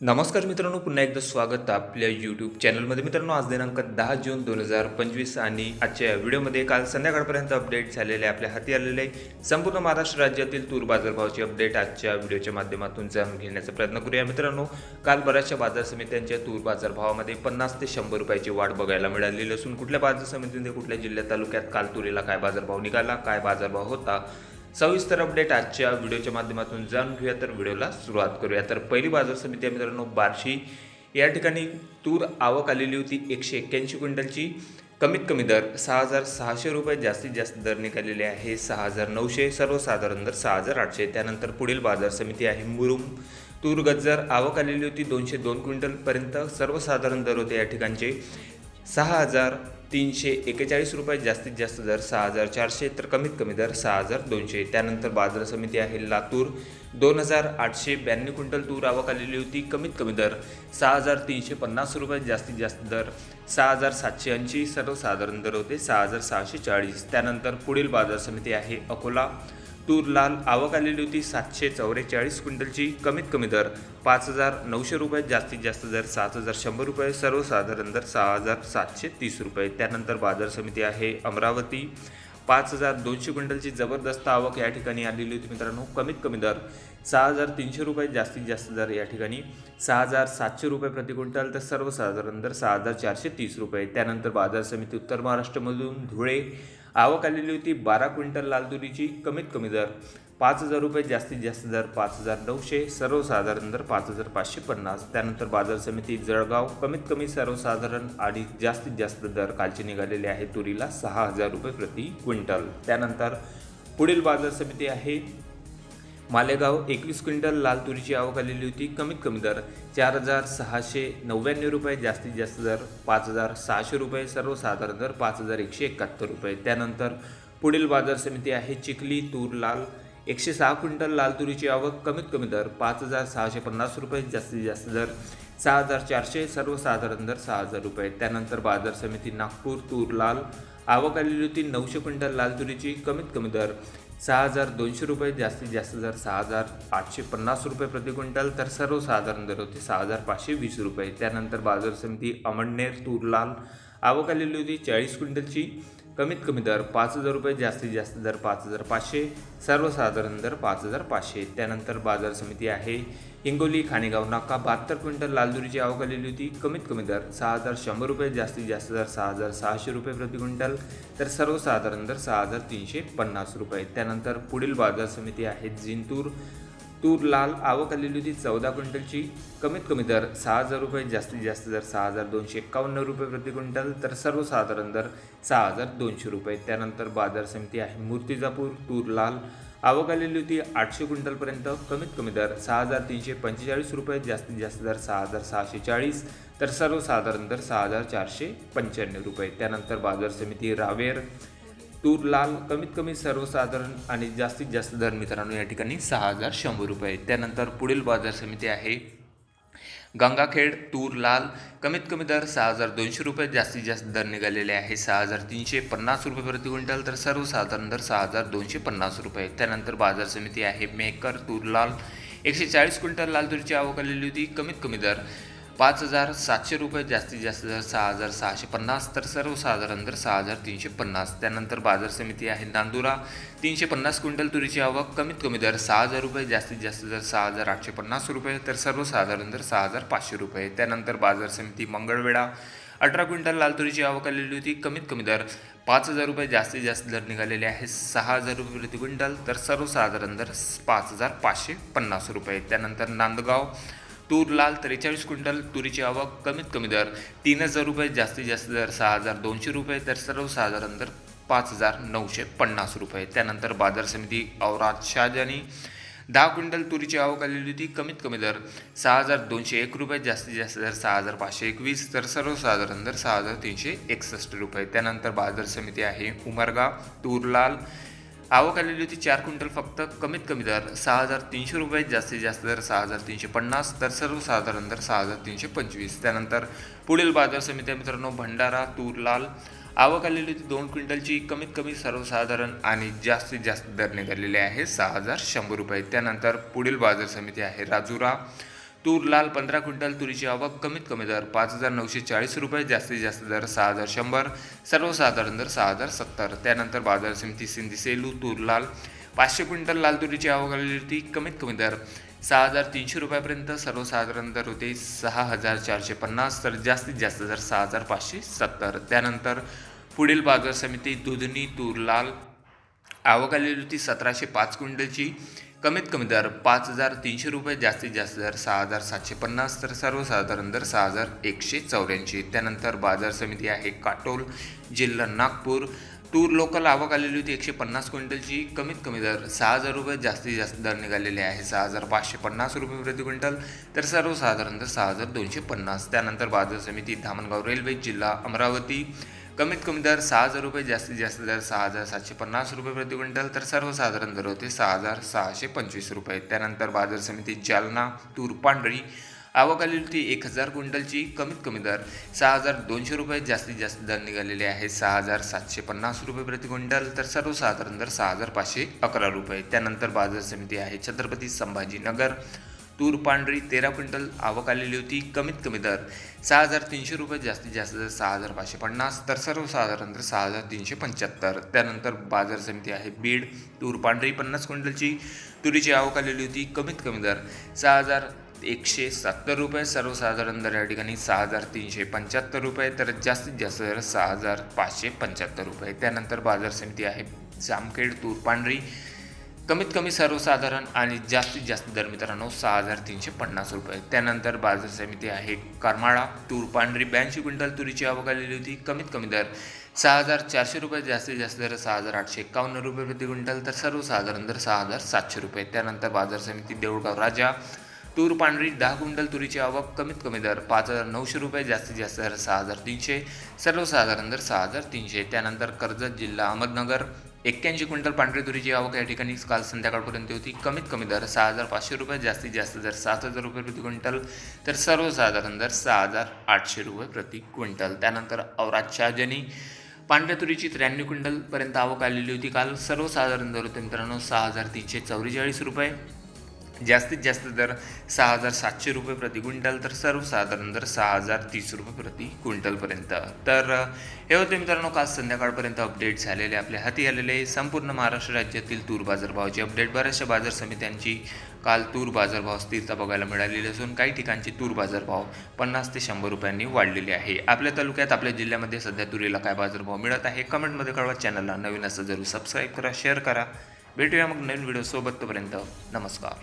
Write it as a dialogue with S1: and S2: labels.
S1: नमस्कार मित्रांनो पुन्हा एकदा स्वागत आपल्या यूट्यूब चॅनलमध्ये मित्रांनो आज दिनांक दहा जून दोन हजार पंचवीस आणि आजच्या व्हिडिओमध्ये काल संध्याकाळपर्यंत अपडेट झालेले आपल्या हाती आलेले संपूर्ण महाराष्ट्र राज्यातील तूर बाजारभावाची अपडेट आजच्या व्हिडिओच्या माध्यमातून जाणून घेण्याचा प्रयत्न करूया. मित्रांनो काल बऱ्याचशा बाजार समित्यांच्या तूर बाजारभावामध्ये पन्नास ते शंभर रुपयाची वाढ बघायला मिळालेली असून कुठल्या बाजार समितीमध्ये कुठल्या जिल्ह्यात तालुक्यात काल तुरीला काय बाजारभाव निघाला काय बाजारभाव होता सविस्तर अपडेट आजच्या व्हिडिओच्या माध्यमातून जाणून घेऊया. तर व्हिडिओला सुरुवात करूया. तर पहिली बाजार समिती आहे मित्रांनो बार्शी. या ठिकाणी तूर आवक आलेली होती एकशे एक्क्याऐंशी क्विंटलची. कमीत कमी दर सहा हजार सहाशे रुपये जास्तीत जास्त दर निघालेले आहे सहा हजार नऊशे सर्वसाधारण दर सहा हजार आठशे. त्यानंतर पुढील बाजार समिती आहे मुरुम. तूर गज्जर आवक आलेली होती दोनशे दोन क्विंटलपर्यंत. सर्वसाधारण दर होते या ठिकाणचे. सहा हजार तीनशे एकेचाळीस रुपये जास्तीत जास्त दर सहा हजार चारशे तर कमीत कमी दर सहा हजार दोनशे. त्यानंतर बाजार समिती आहे लातूर. दोन हजार आठशे ब्याण्णव क्विंटल तूर आवक आलेली होती कमीत कमी दर सहा हजार तीनशे पन्नास रुपये जास्तीत जास्त दर सहा हजार सातशे ऐंशी सर्वसाधारण दर होते सहा हजार सहाशे चाळीस. त्यानंतर पुढील बाजार समिती आहे अकोला. तूर लाल आवक आलेली होती सातशे चौवेचाळीस क्विंटलची. कमीत कमी दर पाच हजार नऊशे रुपये जास्तीत जास्त दर सात हजार शंभर रुपये सर्वसाधारण दर सहा हजार सातशे तीस रुपये. त्यानंतर बाजार समिती आहे अमरावती. पाच हजार दोनशे क्विंटलची जबरदस्त आवक या ठिकाणी आलेली होती मित्रांनो. कमीत कमी दर सहा हजार तीनशे रुपये जास्तीत जास्त दर या ठिकाणी सहा हजार सातशे रुपये प्रति क्विंटल तर सर्वसाधारण दर सहा हजार चारशे तीस रुपये. त्यानंतर बाजार समिती उत्तर महाराष्ट्रामधून धुळे आवक आलेली होती बारा क्विंटल लाल तुरीची कमीत कमी दर पाच हजार रुपये जास्तीत जास्त दर पाच हजार नऊशे सर्वसाधारण दर पाच हजार पाचशे पन्नास. त्यानंतर बाजार समिती जळगाव कमीत कमी सर्वसाधारण आणि जास्तीत जास्त दर कालचे निघालेले आहे तुरीला सहा हजार रुपये प्रति क्विंटल. त्यानंतर पुढील बाजार समिती आहे मालेगाव एकवीस क्विंटल लाल तुरीची आवक आलेली होती. कमीत कमी दर चार हजार सहाशे नव्याण्णव रुपये जास्तीत जास्त दर पाच हजार सहाशे रुपये सर्वसाधारण दर पाच हजार एकशे एकाहत्तर रुपये. त्यानंतर पुढील बाजार समिती आहे चिखली तूर लाल. एकशे सहा क्विंटल लाल तुरीची आवक कमीत कमी दर पाच हजार सहाशे पन्नास रुपये जास्तीत जास्त दर सहा हजार चारशे सर्वसाधारण दर सहा हजार रुपये. त्यानंतर बाजार समिती नागपूर तूर लाल. आवक आलेली होती नऊशे क्विंटल लाल तुरीची कमीत कमी दर सहा हजार दोनशे रुपये जास्तीत जास्त जर सहा हजार आठशे पन्नास रुपये प्रति क्विंटल तर सर्वसाधारण दर होते सहा हजार पाचशे वीस रुपये. त्यानंतर बाजार समिती अमळनेर तूर लाल आवक आलेली होती चाळीस क्विंटलची. कमीत कमी दर पाच हजार रुपये जास्तीत जास्त दर पाच हजार पाचशे सर्वसाधारण दर पाच हजार पाचशे. त्यानंतर बाजार समिती आहे. हिंगोली खाणेगाव नाका बहात्तर क्विंटल लालदुरीची आवक आलेली होती. कमीत कमी दर सहा हजार शंभर रुपये जास्तीत जास्त दर सहा हजार सहाशे रुपये प्रति क्विंटल. तर सर्वसाधारण दर सहा हजार तीनशे पन्नास रुपये. त्यानंतर पुढील बाजार समिती आहे जिंतूर. तूर लाल आवक आलेली होती चौदा क्विंटलची. कमीत कमी दर सहा हजार रुपये जास्तीत जास्त दर सहा हजार दोनशे एकावन्न रुपये प्रति क्विंटल तर सर्वसाधारण दर सहा हजार दोनशे रुपये. त्यानंतर बाजार समिती आहे मूर्तिजापूर तूर लाल आवक आलेली होती आठशे क्विंटलपर्यंत. कमीत कमी दर सहा हजार तीनशे पंचेचाळीस रुपये जास्तीत जास्त दर सहा हजार सहाशे चाळीस तर सर्वसाधारण दर सहा हजार चारशे पंच्याण्णव रुपये. त्यानंतर बाजार समिती रावेर तूर लाल कमीत कमी सर्वसाधारण आणि जास्तीत जास्त दर मित्रांनो या ठिकाणी सहा हजार शंभर रुपये त्यानंतर पुढील बाजार समिती आहे. गंगाखेड तूर लाल कमीत कमी दर सहा हजार दोनशे रुपये जास्तीत जास्त दर निघालेले आहे सहा हजार तीनशे पन्नास रुपये प्रति क्विंटल तर सर्वसाधारण दर सहा हजार दोनशे पन्नास रुपये त्यानंतर बाजार समिती आहे. मेकर तूर लाल एकशे चाळीस क्विंटल लाल तुरीची आवक आलेली होती. कमीत कमी दर पाच हजार सातशे रुपये जास्तीत जास्त दर सहा हजार सहाशे पन्नास तर सर्वसाधारण दर सहा हजार तीनशे पन्नास. त्यानंतर बाजार समिती आहे नांदुरा. तीनशे पन्नास क्विंटल तुरीची आवक कमीत कमी दर सहा हजार रुपये जास्तीत जास्त दर सहा हजार आठशे पन्नास रुपये तर सर्वसाधारण दर सहा हजार पाचशे रुपये. त्यानंतर बाजार समिती मंगळवेढा. अठरा क्विंटल लाल तुरीची आवक आलेली होती कमीत कमी दर पाच हजार रुपये जास्तीत जास्त दर निघालेले आहे सहा हजार रुपये प्रति क्विंटल तर सर्वसाधारण दर पाच हजार पाचशे पन्नास रुपये. त्यानंतर नांदगाव. तूर लाल त्रेचाळीस क्विंटल तुरीची आवक कमीत कमी दर तीन हजार रुपये जास्तीत जास्त दर सहा हजार दोनशे रुपये तर सर्वसाधारण दर पाच हजार नऊशे पन्नास रुपये. त्यानंतर बाजार समिती औराद शाहजानी दहा क्विंटल तुरीची आवक आलेली होती कमीत कमी दर सहा हजार दोनशे एक रुपये जास्तीत जास्त दर सहा हजार पाचशे एकवीस तर सर्वसाधारण दर सहा हजार तीनशे एकसष्ट रुपये. त्यानंतर बाजार समिती आहे उमरगा तूर लाल आवक आलेली होती चार क्विंटल फक्त कमीत कमी दर सहा हजार तीनशे रुपये जास्तीत जास्त दर सहा हजार तीनशे पन्नास तर सर्वसाधारण दर सहा हजार तीनशे पंचवीस. त्यानंतर पुढील बाजार समित्या मित्रांनो भंडारा तूर लाल आवक आलेली होती दोन क्विंटलची कमीत कमी सर्वसाधारण आणि जास्तीत जास्त दर निघालेले आहे सहा हजार शंभर रुपये. त्यानंतर पुढील बाजार समिती आहे राजुरा. तूर लाल पंधरा क्विंटल तुरीची आवक कमीत कमी दर पाच हजार नऊशे चाळीस रुपये जास्तीत जास्त दर सहा हजार शंभर सर्वसाधारण दर सहा हजार सत्तर. त्यानंतर बाजार समिती सिंधी सेलू तूर लाल पाचशे क्विंटल लाल तुरीची आवक आलेली होती कमीत कमी दर सहा हजार तीनशे रुपयापर्यंत सर्वसाधारण दर होते सहा हजार चारशे पन्नास तर जास्तीत जास्त दर सहा हजार पाचशे सत्तर. त्यानंतर पुढील बाजार समिती दुधनी तूर लाल आवक आलेली होती सतराशे पाच क्विंटलची कमीत कमी दर पाच हजार तीनशे रुपये जास्तीत जास्त दर सहा हजार सातशे पन्नास तर सर्वसाधारण दर सहा हजार एकशे चौऱ्याऐंशी. त्यानंतर बाजार समिती आहे काटोल जिल्हा नागपूर. टूर लोकल आवक आलेली होती एकशे पन्नास क्विंटलची. कमीत कमी दर सहा हजार रुपये जास्तीत जास्त दर निघालेले आहे सहा हजार पाचशे पन्नास रुपये प्रति क्विंटल. तर सर्वसाधारण दर सहा हजार दोनशे पन्नास. त्यानंतर बाजार समिती धामणगाव रेल्वे जिल्हा अमरावती. कमीत कमी दर सहा हजार रुपये जास्तीत जास्त दर सहा हजार सातशे पन्नास रुपये प्रति क्विंटल तर सर्वसाधारण दर होते सहा हजार सहाशे पंचवीस रुपये. त्यानंतर बाजार समिती जालना तूर पांढरी आवक आलेली होती एक हजार क्विंटलची कमीत कमी दर सहा हजार दोनशे रुपये जास्तीत जास्त दर निघालेले आहे सहा हजार सातशे पन्नास रुपये प्रति क्विंटल तर सर्वसाधारण दर सहा हजार पाचशे अकरा रुपये. त्यानंतर बाजार समिती आहे छत्रपती संभाजीनगर तूर पांढरी तेरा क्विंटल आवक आलेली होती. कमीत कमी दर सहा हजार तीनशे रुपये जास्तीत जास्त दर सहा हजार पाचशे पन्नास तर सर्वसाधारण दर सहा हजार तीनशे पंच्याहत्तर. त्यानंतर बाजार समिती आहे बीड. तूर पांढरी पन्नास क्विंटलची तुरीची आवक आलेली होती. कमीत कमी दर सहा हजार एकशे सत्तर रुपये सर्वसाधारण दर या ठिकाणी सहा हजार तीनशे पंच्याहत्तर रुपये तर जास्तीत जास्त दर सहा हजार पाचशे पंच्याहत्तर रुपये. त्यानंतर बाजार समिती आहे जामखेड तूर पांढरी. कमीत कमी सर्वसाधारण आणि जास्तीत जास्त दर मित्रांनो सहा हजार तीनशे पन्नास रुपये. त्यानंतर बाजार समिती आहे करमाळा तूर पांढरी ब्याऐंशी क्विंटल तुरीची आवक आलेली होती. कमीत कमी दर सहा हजार चारशे रुपये जास्तीत जास्त दर सहा हजार आठशे एकावन्न रुपये प्रति क्विंटल तर सर्वसाधारण दर सहा हजार सातशे रुपये. त्यानंतर बाजार समिती देऊळगाव राजा तूर पांढरी दहा क्विंटल तुरीची आवक कमीत कमी दर पाच हजार नऊशे रुपये जास्तीत जास्त दर सहा हजार तीनशे सर्वसाधारण दर सहा हजार तीनशे. त्यानंतर कर्जत जिल्हा अहमदनगर एक्क्याऐंशी क्विंटल पांढरी तुरीची आवक या ठिकाणी काल संध्याकाळपर्यंत होती. कमीत कमी दर सहा हजार पाचशे रुपये जास्तीत जास्त दर सात हजार रुपये प्रति क्विंटल. तर सर्वसाधारण दर सहा हजार आठशे रुपये प्रति क्विंटल. त्यानंतर औराज शहाजनी पांढऱ्या तुरीची त्र्याण्णव क्विंटलपर्यंत आवक आलेली होती काल. सर्वसाधारण दर होते मित्रांनो सहा हजार तीनशे चौवेचाळीस रुपये. जास्तीत जास्त दर सहा हजार सातशे रुपये प्रति क्विंटल तर सर्वसाधारण दर सहा हजार तीस रुपये प्रति क्विंटलपर्यंत. तर हे होते मित्रांनो काल संध्याकाळपर्यंत अपडेट झालेले आपल्या हाती आलेले संपूर्ण महाराष्ट्र राज्यातील तूर बाजारभावाचे अपडेट बऱ्याचशा बाजार समित्यांची काल तूर बाजारभाव स्थिरता बघायला मिळालेली असून काही ठिकाणचे तूर बाजारभाव पन्नास ते शंभर रुपयांनी वाढलेले आहे. आपल्या तालुक्यात आपल्या जिल्ह्यामध्ये सध्या तुरीला काय बाजारभाव मिळत आहे? कमेंटमध्ये कळवा. चॅनलला नवीन असं जरूर सबस्क्राईब करा शेअर करा. भेटूया मग नवीन व्हिडिओसोबत तोपर्यंत नमस्कार.